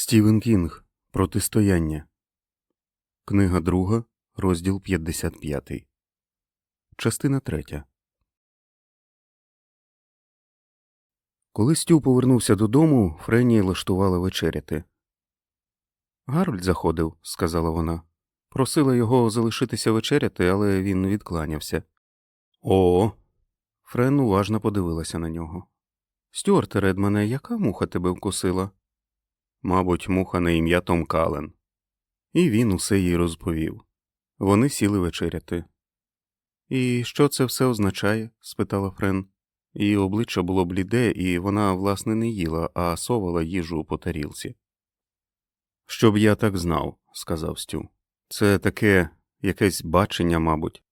Стівен Кінг Протистояння. Книга друга, розділ 55. Частина третя. Коли Стю повернувся додому, Френі лаштувала вечеряти. Гарольд заходив, сказала вона. Просила його залишитися вечеряти, але він відкланявся. О. Френ уважно подивилася на нього. Стюарте Редмане, яка муха тебе вкусила? Мабуть, муха на ім'я Том Кален. І він усе їй розповів. Вони сіли вечеряти. І що це все означає? спитала Френ. Її обличчя було бліде, і вона, власне, не їла, а совала їжу по тарілці. Щоб я так знав, сказав Стю. Це таке якесь бачення, мабуть.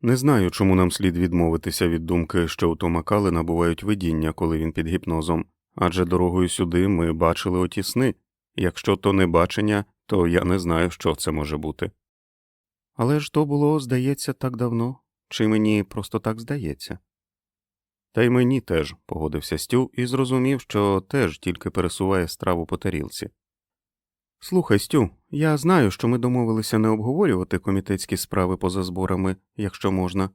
Не знаю, чому нам слід відмовитися від думки, що у Тома Калена бувають видіння, коли він під гіпнозом, адже дорогою сюди ми бачили оті сни. Якщо то не бачення, то я не знаю, що це може бути. Але ж то було, здається, так давно, чи мені просто так здається? Та й мені теж, погодився Стю і зрозумів, що теж тільки пересуває страву по тарілці. Слухай, Стю, я знаю, що ми домовилися не обговорювати комітетські справи поза зборами, якщо можна.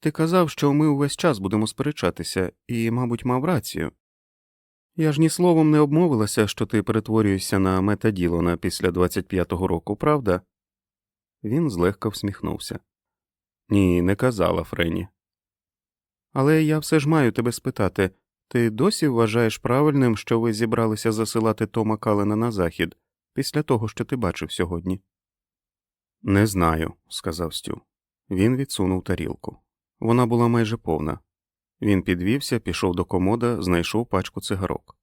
Ти казав, що ми увесь час будемо сперечатися, і, мабуть, мав рацію. Я ж ні словом не обмовилася, що ти перетворюєшся на мета Ділона після 25-го року, правда? Він злегка всміхнувся. Ні, не казала Френі. Але я все ж маю тебе спитати ти досі вважаєш правильним, що ви зібралися засилати Тома Калена на захід після того, що ти бачив сьогодні? Не знаю, сказав Стю. Він відсунув тарілку. Вона була майже повна. Він підвівся, пішов до комода, знайшов пачку цигарок.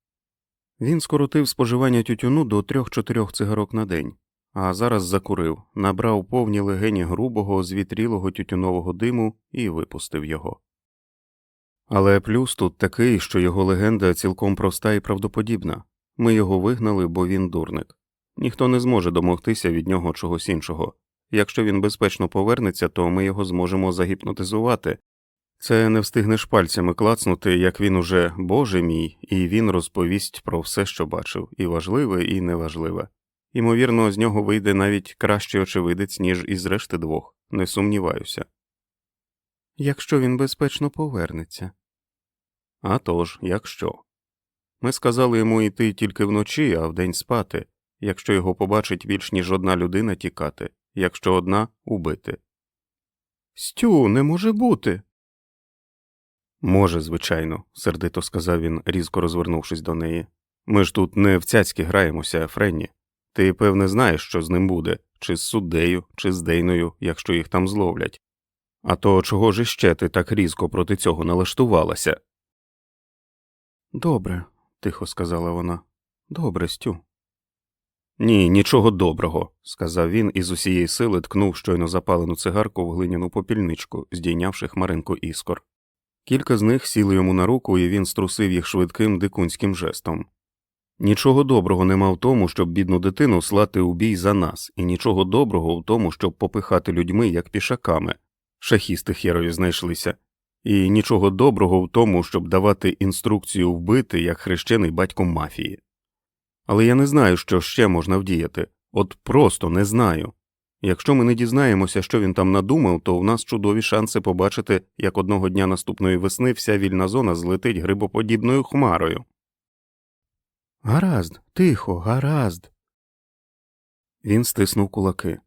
Він скоротив споживання тютюну до трьох-чотирьох цигарок на день, а зараз закурив, набрав повні легені грубого, звітрілого тютюнового диму і випустив його. Але плюс тут такий, що його легенда цілком проста і правдоподібна ми його вигнали, бо він дурник. Ніхто не зможе домогтися від нього чогось іншого. Якщо він безпечно повернеться, то ми його зможемо загіпнотизувати, це не встигнеш пальцями клацнути, як він уже Боже мій, і він розповість про все, що бачив, і важливе, і неважливе. Ймовірно, з нього вийде навіть кращий очевидець, ніж із решти двох, не сумніваюся. Якщо він безпечно повернеться. «А тож, якщо. Ми сказали йому йти тільки вночі, а вдень спати, якщо його побачить більш ніж одна людина тікати, якщо одна убити. Стю, не може бути. Може, звичайно, сердито сказав він, різко розвернувшись до неї. Ми ж тут не в цяцьки граємося, Френні. Ти, певне, знаєш, що з ним буде, чи з суддею, чи з Дейною, якщо їх там зловлять. А то чого ж іще ти так різко проти цього налаштувалася? Добре, тихо сказала вона. Добре, Стю. Ні, нічого доброго, сказав він і з усієї сили ткнув щойно запалену цигарку в глиняну попільничку, здійнявши хмаринку іскор. Кілька з них сіли йому на руку, і він струсив їх швидким дикунським жестом. Нічого доброго нема в тому, щоб бідну дитину слати у бій за нас, і нічого доброго в тому, щоб попихати людьми як пішаками, шахісти херові знайшлися, і нічого доброго в тому, щоб давати інструкцію вбити як хрещений батько мафії. Але я не знаю, що ще можна вдіяти, от просто не знаю. Якщо ми не дізнаємося, що він там надумав, то у нас чудові шанси побачити, як одного дня наступної весни вся вільна зона злетить грибоподібною хмарою. Гаразд, тихо, гаразд. Він стиснув кулаки.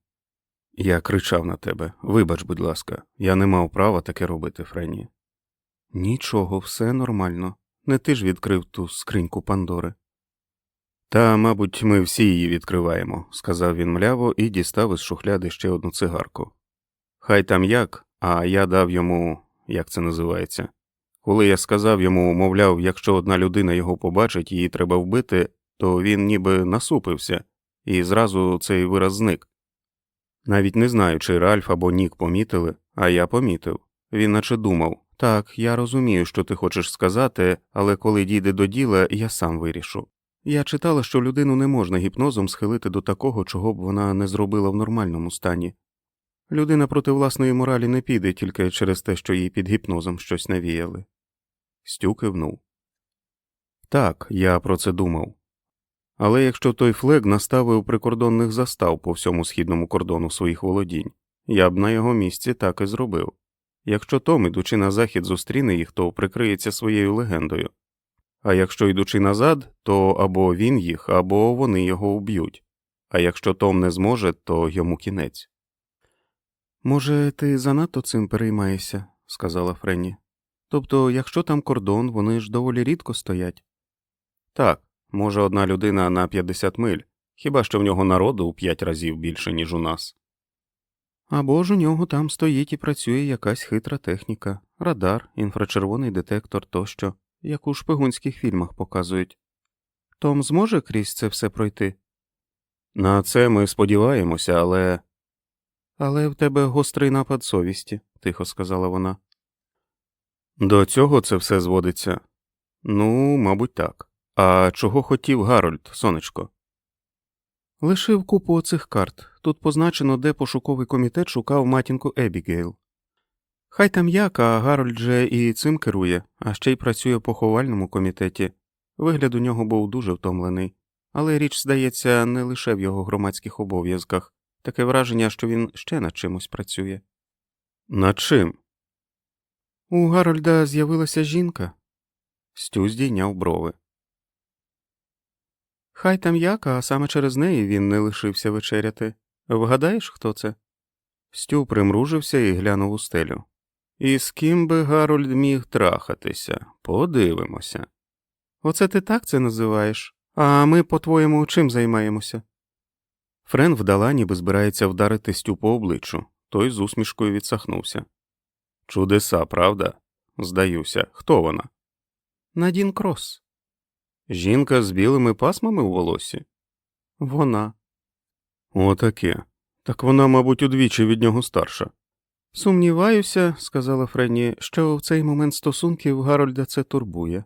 Я кричав на тебе. Вибач, будь ласка, я не мав права таке робити, Френі. Нічого, все нормально. Не ти ж відкрив ту скриньку Пандори. Та, мабуть, ми всі її відкриваємо, сказав він мляво і дістав із шухляди ще одну цигарку. Хай там як, а я дав йому, як це називається. Коли я сказав йому, мовляв, якщо одна людина його побачить, її треба вбити, то він ніби насупився, і зразу цей вираз зник. Навіть не знаю, чи Ральф або Нік помітили, а я помітив. Він наче думав так, я розумію, що ти хочеш сказати, але коли дійде до діла, я сам вирішу. Я читала, що людину не можна гіпнозом схилити до такого, чого б вона не зробила в нормальному стані. Людина проти власної моралі не піде тільки через те, що їй під гіпнозом щось навіяли. Стю кивнув. Так, я про це думав. Але якщо той флег наставив прикордонних застав по всьому східному кордону своїх володінь, я б на його місці так і зробив. Якщо Том, ідучи на захід, зустріне їх, то прикриється своєю легендою. А якщо йдучи назад, то або він їх, або вони його вб'ють. А якщо Том не зможе, то йому кінець. Може, ти занадто цим переймаєшся, сказала Френні. Тобто, якщо там кордон, вони ж доволі рідко стоять. Так, може, одна людина на 50 миль, хіба що в нього народу у п'ять разів більше, ніж у нас. Або ж у нього там стоїть і працює якась хитра техніка, радар, інфрачервоний детектор тощо, як у шпигунських фільмах показують. Том зможе крізь це все пройти? На це ми сподіваємося, але. Але в тебе гострий напад совісті, тихо сказала вона. До цього це все зводиться. Ну, мабуть, так. А чого хотів Гарольд, сонечко? Лишив купу оцих карт. Тут позначено, де пошуковий комітет шукав матінку Ебігейл. Хай там як, а Гарольд же і цим керує, а ще й працює в поховальному комітеті. Вигляд у нього був дуже втомлений, але річ, здається, не лише в його громадських обов'язках, таке враження, що він ще над чимось працює. Над чим? У Гарольда з'явилася жінка. Стю здійняв брови. Хай там як, а саме через неї він не лишився вечеряти. Вгадаєш, хто це? Стю примружився і глянув у стелю. І з ким би Гарольд міг трахатися? Подивимося. Оце ти так це називаєш? А ми, по-твоєму, чим займаємося? Френ вдала, ніби збирається вдарити Стю по обличчю, той з усмішкою відсахнувся. Чудеса, правда? Здаюся, хто вона? Надін Крос. Жінка з білими пасмами у волосі? Вона. Отаке. Так вона, мабуть, удвічі від нього старша. Сумніваюся, сказала Френні, що в цей момент стосунків Гарольда це турбує.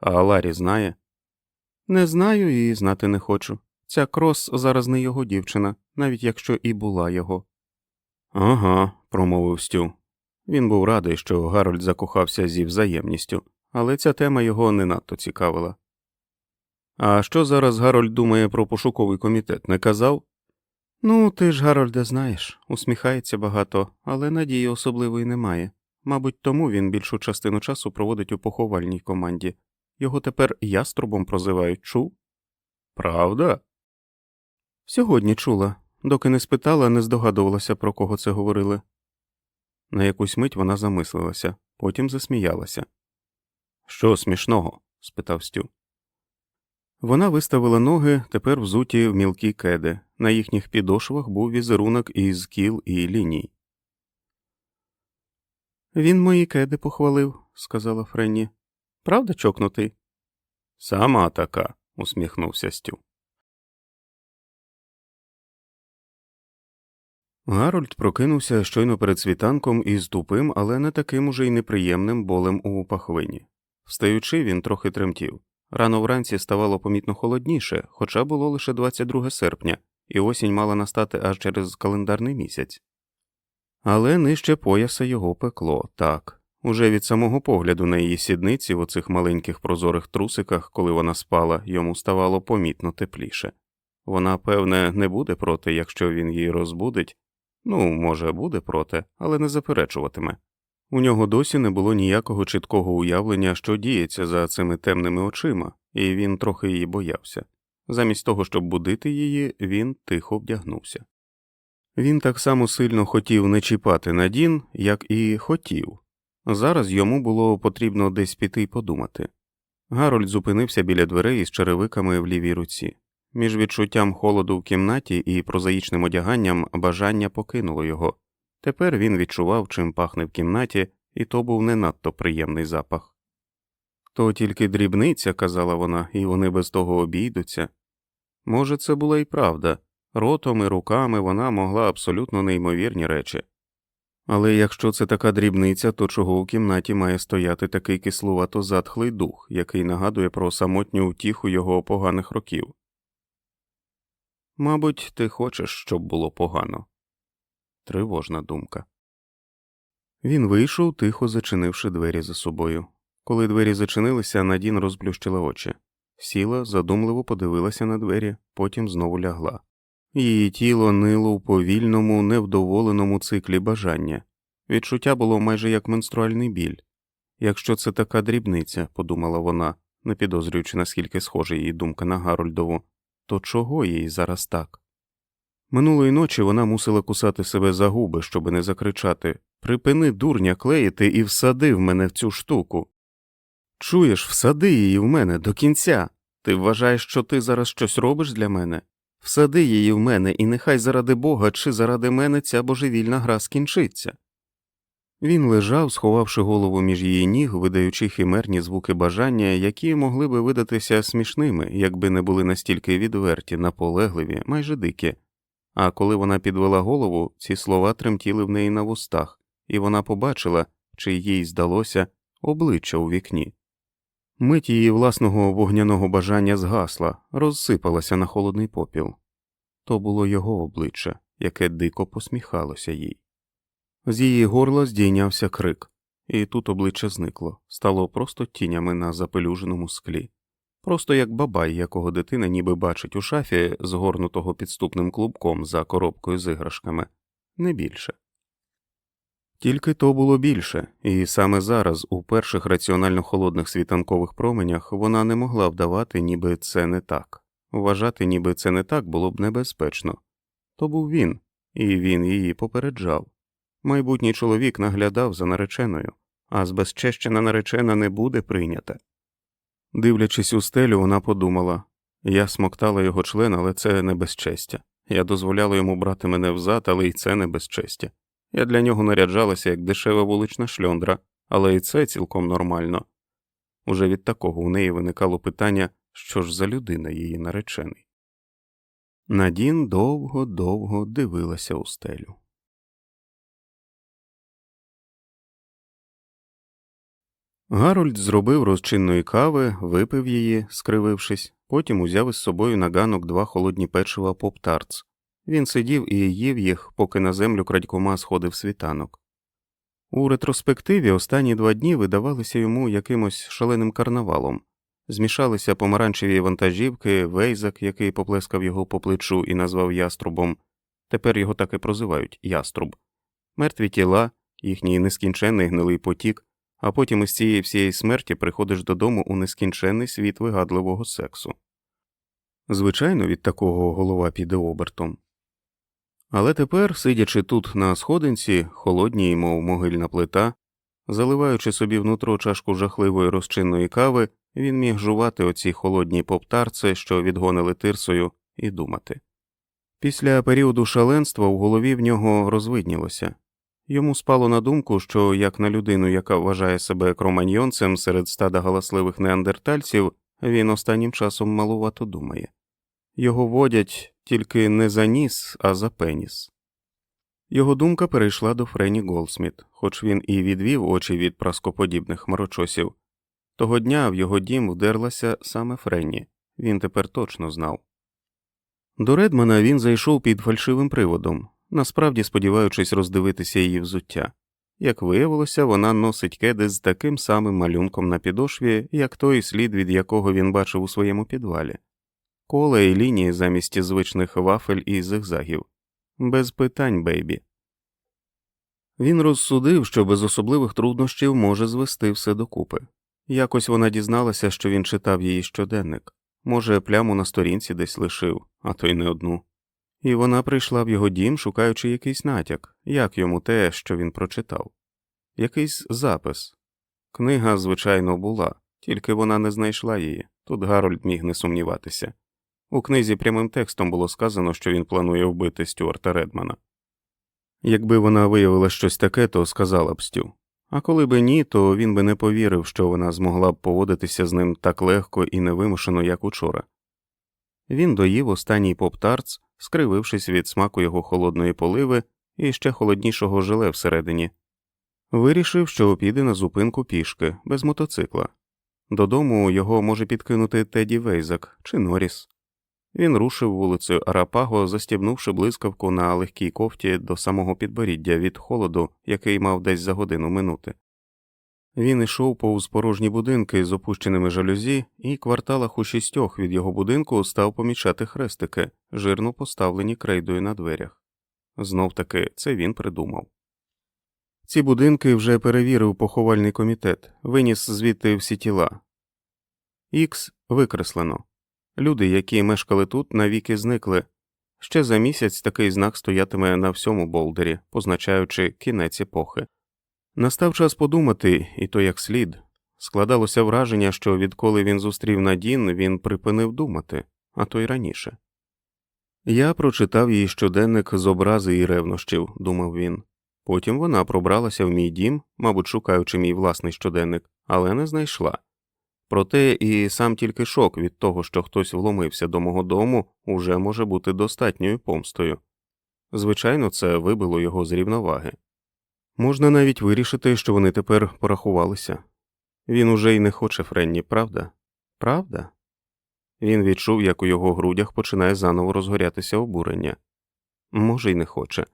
А Ларі знає? Не знаю і знати не хочу. Ця крос зараз не його дівчина, навіть якщо і була його. Ага, промовив Стю. Він був радий, що Гарольд закохався зі взаємністю, але ця тема його не надто цікавила. А що зараз Гарольд думає про пошуковий комітет, не казав? Ну, ти ж, Гарольде, знаєш, усміхається багато, але надії особливої немає. Мабуть, тому він більшу частину часу проводить у поховальній команді. Його тепер яструбом прозивають чув? Правда? Сьогодні чула, доки не спитала, не здогадувалася, про кого це говорили. На якусь мить вона замислилася, потім засміялася. Що смішного? спитав Стю. Вона виставила ноги, тепер взуті в мілкі кеди. На їхніх підошвах був візерунок із кіл і ліній. Він мої кеди похвалив, сказала Френні. Правда, чокнутий? Сама така, усміхнувся Стю. Гарольд прокинувся щойно перед світанком із тупим, але не таким уже й неприємним болем у пахвині. Встаючи, він трохи тремтів. Рано вранці ставало помітно холодніше, хоча було лише 22 серпня, і осінь мала настати аж через календарний місяць. Але нижче пояса його пекло так. Уже від самого погляду на її сідниці в оцих маленьких прозорих трусиках, коли вона спала, йому ставало помітно тепліше. Вона, певне, не буде проти, якщо він її розбудить. Ну, може, буде проти, але не заперечуватиме. У нього досі не було ніякого чіткого уявлення, що діється за цими темними очима, і він трохи її боявся. Замість того, щоб будити її, він тихо вдягнувся. Він так само сильно хотів не чіпати Надін, як і хотів. Зараз йому було потрібно десь піти й подумати. Гарольд зупинився біля дверей із черевиками в лівій руці. Між відчуттям холоду в кімнаті і прозаїчним одяганням бажання покинуло його. Тепер він відчував, чим пахне в кімнаті, і то був не надто приємний запах. То тільки дрібниця, казала вона, і вони без того обійдуться. Може, це була і правда ротом і руками вона могла абсолютно неймовірні речі. Але якщо це така дрібниця, то чого у кімнаті має стояти такий кислувато затхлий дух, який нагадує про самотню утіху його поганих років? Мабуть, ти хочеш, щоб було погано. Тривожна думка. Він вийшов, тихо зачинивши двері за собою. Коли двері зачинилися, Надін розплющила очі. сіла, задумливо подивилася на двері, потім знову лягла. Її тіло нило у повільному, невдоволеному циклі бажання. Відчуття було майже як менструальний біль. Якщо це така дрібниця, подумала вона, не підозрюючи, наскільки схожа її думка на Гарольдову, то чого їй зараз так? Минулої ночі вона мусила кусати себе за губи, щоби не закричати Припини, дурня, клеїти і всади в мене в цю штуку. Чуєш, всади її в мене до кінця. Ти вважаєш, що ти зараз щось робиш для мене? Всади її в мене, і нехай заради Бога чи заради мене ця божевільна гра скінчиться. Він лежав, сховавши голову між її ніг, видаючи химерні звуки бажання, які могли би видатися смішними, якби не були настільки відверті, наполегливі, майже дикі. А коли вона підвела голову, ці слова тремтіли в неї на вустах, і вона побачила, чи їй здалося, обличчя у вікні. Мить її власного вогняного бажання згасла, розсипалася на холодний попіл. То було його обличчя, яке дико посміхалося їй. З її горла здійнявся крик, і тут обличчя зникло, стало просто тінями на запелюженому склі, просто як бабай, якого дитина ніби бачить у шафі, згорнутого підступним клубком за коробкою з іграшками, не більше. Тільки то було більше, і саме зараз, у перших раціонально холодних світанкових променях, вона не могла вдавати, ніби це не так, вважати, ніби це не так було б небезпечно. То був він, і він її попереджав. Майбутній чоловік наглядав за нареченою, а збезчещена наречена не буде прийнята. Дивлячись у стелю, вона подумала я смоктала його член, але це не безчестя. Я дозволяла йому брати мене взад, але й це не безчестя. Я для нього наряджалася як дешева вулична шльондра, але і це цілком нормально. Уже від такого у неї виникало питання, що ж за людина її наречений. Надін довго довго дивилася у стелю. Гарольд зробив розчинної кави, випив її, скривившись, потім узяв із собою на ганок два холодні печива поп-тартс. Він сидів і їв їх, поки на землю крадькома сходив світанок. У ретроспективі останні два дні видавалися йому якимось шаленим карнавалом. Змішалися помаранчеві вантажівки, вейзак, який поплескав його по плечу і назвав яструбом. Тепер його так і прозивають яструб, мертві тіла, їхній нескінченний гнилий потік, а потім із цієї всієї смерті приходиш додому у нескінченний світ вигадливого сексу. Звичайно, від такого голова піде обертом. Але тепер, сидячи тут на сходинці, холодній, мов могильна плита, заливаючи собі внутро чашку жахливої розчинної кави, він міг жувати оці холодні поптарці, що відгонили тирсою, і думати. Після періоду шаленства в голові в нього розвиднілося йому спало на думку, що як на людину, яка вважає себе кроманьйонцем серед стада галасливих неандертальців, він останнім часом малувато думає його водять тільки не за ніс, а за пеніс. Його думка перейшла до Френі Голсміт, хоч він і відвів очі від праскоподібних хмарочосів. Того дня в його дім вдерлася саме Френні, він тепер точно знав. До Редмана він зайшов під фальшивим приводом, насправді сподіваючись роздивитися її взуття. Як виявилося, вона носить кеди з таким самим малюнком на підошві, як той слід, від якого він бачив у своєму підвалі кола і лінії замість звичних вафель і зигзагів. Без питань, бейбі. Він розсудив, що без особливих труднощів може звести все докупи. Якось вона дізналася, що він читав її щоденник, може, пляму на сторінці десь лишив, а то й не одну. І вона прийшла в його дім, шукаючи якийсь натяк, як йому те, що він прочитав, якийсь запис. Книга, звичайно, була, тільки вона не знайшла її, тут Гарольд міг не сумніватися. У книзі прямим текстом було сказано, що він планує вбити Стюарта Редмана. Якби вона виявила щось таке, то сказала б Стю. А коли би ні, то він би не повірив, що вона змогла б поводитися з ним так легко і невимушено, як учора. Він доїв останній поп-тарц, скривившись від смаку його холодної поливи і ще холоднішого желе всередині. Вирішив, що піде на зупинку пішки, без мотоцикла. Додому його може підкинути Теді Вейзак чи Норріс. Він рушив вулицею Арапаго, застібнувши блискавку на легкій кофті до самого підборіддя від холоду, який мав десь за годину минути. Він ішов повз порожні будинки з опущеними жалюзі, і кварталах у шістьох від його будинку став помічати хрестики, жирно поставлені крейдою на дверях. Знов таки це він придумав. Ці будинки вже перевірив поховальний комітет, виніс звідти всі тіла. Ікс викреслено. Люди, які мешкали тут, навіки зникли. Ще за місяць такий знак стоятиме на всьому болдері, позначаючи кінець епохи. Настав час подумати, і то як слід. Складалося враження, що відколи він зустрів Надін, він припинив думати, а то й раніше. Я прочитав її щоденник з образи і ревнощів, думав він. Потім вона пробралася в мій дім, мабуть, шукаючи мій власний щоденник, але не знайшла. Проте і сам тільки шок від того, що хтось вломився до мого дому, уже може бути достатньою помстою. Звичайно, це вибило його з рівноваги. Можна навіть вирішити, що вони тепер порахувалися. Він уже й не хоче Френні, правда? Правда? Він відчув, як у його грудях починає заново розгорятися обурення. Може, й не хоче,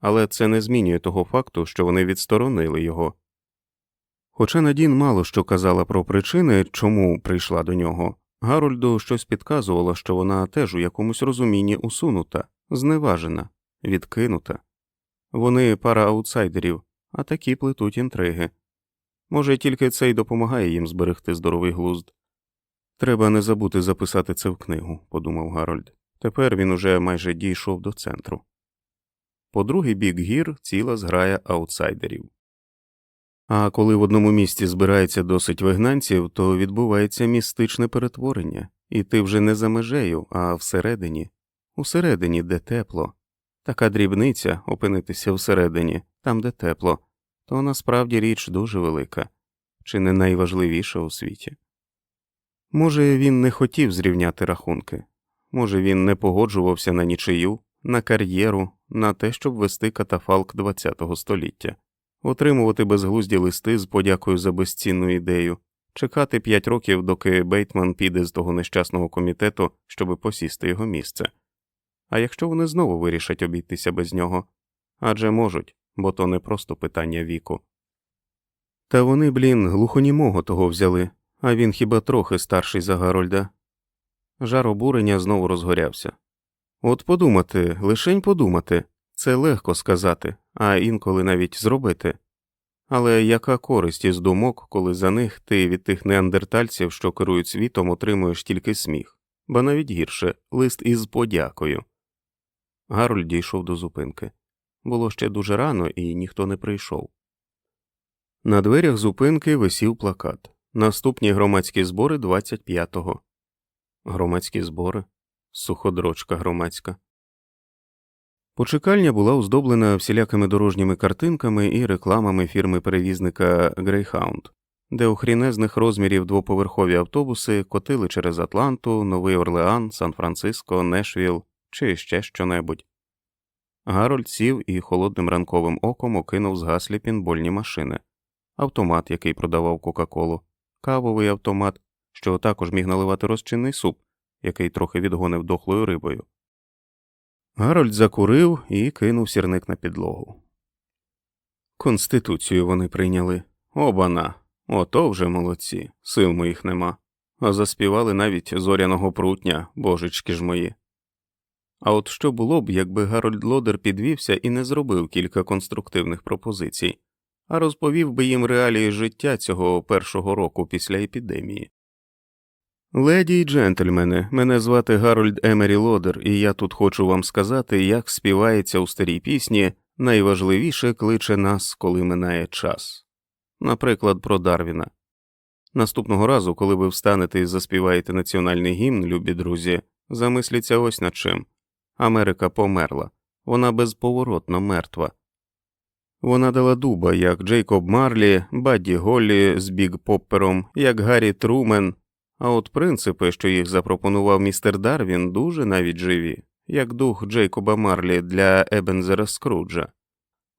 але це не змінює того факту, що вони відсторонили його. Хоча Надін мало що казала про причини, чому прийшла до нього, Гарольду щось підказувало, що вона теж у якомусь розумінні усунута, зневажена, відкинута. Вони пара аутсайдерів, а такі плетуть інтриги. Може, тільки це й допомагає їм зберегти здоровий глузд. Треба не забути записати це в книгу, подумав Гарольд. Тепер він уже майже дійшов до центру. По другий бік гір ціла зграя аутсайдерів. А коли в одному місці збирається досить вигнанців, то відбувається містичне перетворення, і ти вже не за межею, а всередині, усередині, де тепло. Така дрібниця опинитися всередині, там, де тепло, то насправді річ дуже велика, чи не найважливіша у світі. Може, він не хотів зрівняти рахунки, може, він не погоджувався на нічию, на кар'єру, на те, щоб вести катафалк ХХ століття, отримувати безглузді листи з подякою за безцінну ідею, чекати п'ять років, доки Бейтман піде з того нещасного комітету, щоби посісти його місце. А якщо вони знову вирішать обійтися без нього адже можуть, бо то не просто питання віку. Та вони, блін, глухонімого того взяли, а він хіба трохи старший за Гарольда. Жар обурення знову розгорявся. От подумати, лишень подумати, це легко сказати, а інколи навіть зробити. Але яка користь із думок, коли за них ти від тих неандертальців, що керують світом, отримуєш тільки сміх, ба навіть гірше лист із подякою. Гарольд дійшов до зупинки. Було ще дуже рано, і ніхто не прийшов. На дверях зупинки висів плакат Наступні громадські збори 25-го. Громадські збори, суходрочка громадська. Почекальня була оздоблена всілякими дорожніми картинками і рекламами фірми перевізника Greyhound, де у хрінезних розмірів двоповерхові автобуси котили через Атланту, Новий Орлеан, Сан-Франциско, Нешвіл чи ще щонебудь. Гарольд сів і холодним ранковим оком окинув згаслі пінбольні машини, автомат, який продавав Кока-Колу, кавовий автомат, що також міг наливати розчинний суп, який трохи відгонив дохлою рибою. Гарольд закурив і кинув сірник на підлогу. Конституцію вони прийняли. Обана. Ото вже молодці, сил моїх нема. А заспівали навіть зоряного прутня, божечки ж мої. А от що було б, якби Гарольд Лодер підвівся і не зробив кілька конструктивних пропозицій, а розповів би їм реалії життя цього першого року після епідемії. Леді й джентльмени, мене звати Гарольд Емері Лодер, і я тут хочу вам сказати, як співається у старій пісні найважливіше кличе нас, коли минає час. Наприклад, про Дарвіна. Наступного разу, коли ви встанете і заспіваєте національний гімн, любі друзі, замисліться ось над чим. Америка померла, вона безповоротно мертва. Вона дала дуба, як Джейкоб Марлі, Бадді Голлі з Біг Поппером, як Гаррі Трумен, а от принципи, що їх запропонував містер Дарвін, дуже навіть живі, як дух Джейкоба Марлі для Ебензера Скруджа.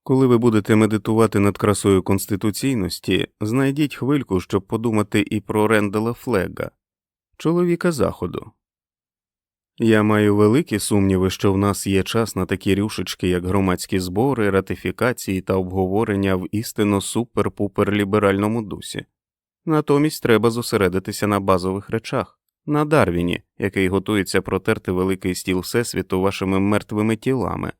Коли ви будете медитувати над красою конституційності, знайдіть хвильку, щоб подумати і про Рендала Флега, чоловіка Заходу. Я маю великі сумніви, що в нас є час на такі рюшечки, як громадські збори, ратифікації та обговорення в істинно супер-пупер ліберальному дусі. Натомість треба зосередитися на базових речах, на Дарвіні, який готується протерти великий стіл Всесвіту вашими мертвими тілами.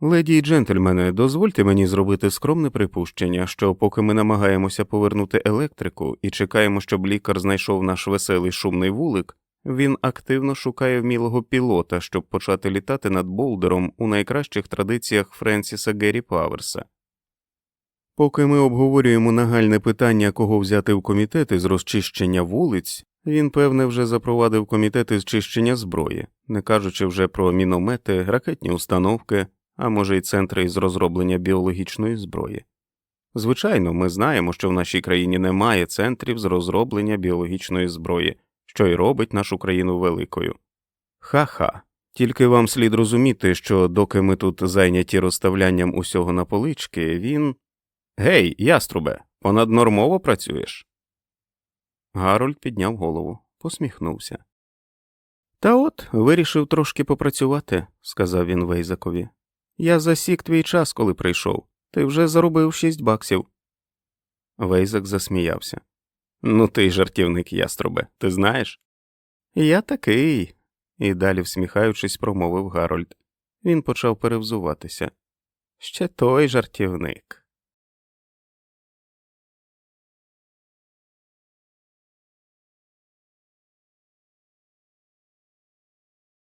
Леді й джентльмени, дозвольте мені зробити скромне припущення, що поки ми намагаємося повернути електрику і чекаємо, щоб лікар знайшов наш веселий шумний вулик, він активно шукає вмілого пілота, щоб почати літати над Болдером у найкращих традиціях Френсіса Геррі Паверса. Поки ми обговорюємо нагальне питання, кого взяти в комітети з розчищення вулиць, він, певне, вже запровадив комітети з чищення зброї, не кажучи вже про міномети, ракетні установки, а може й центри з розроблення біологічної зброї. Звичайно, ми знаємо, що в нашій країні немає центрів з розроблення біологічної зброї, що й робить нашу країну великою. Ха-ха. Тільки вам слід розуміти, що доки ми тут зайняті розставлянням усього на полички, він. Гей, яструбе, понаднормово працюєш. Гарольд підняв голову, посміхнувся. Та от вирішив трошки попрацювати, сказав він Вейзакові. Я засік твій час, коли прийшов. Ти вже заробив шість баксів. Вейзак засміявся. Ну ти жартівник, яструбе, ти знаєш? Я такий. І далі, всміхаючись, промовив Гарольд. Він почав перевзуватися. Ще той жартівник.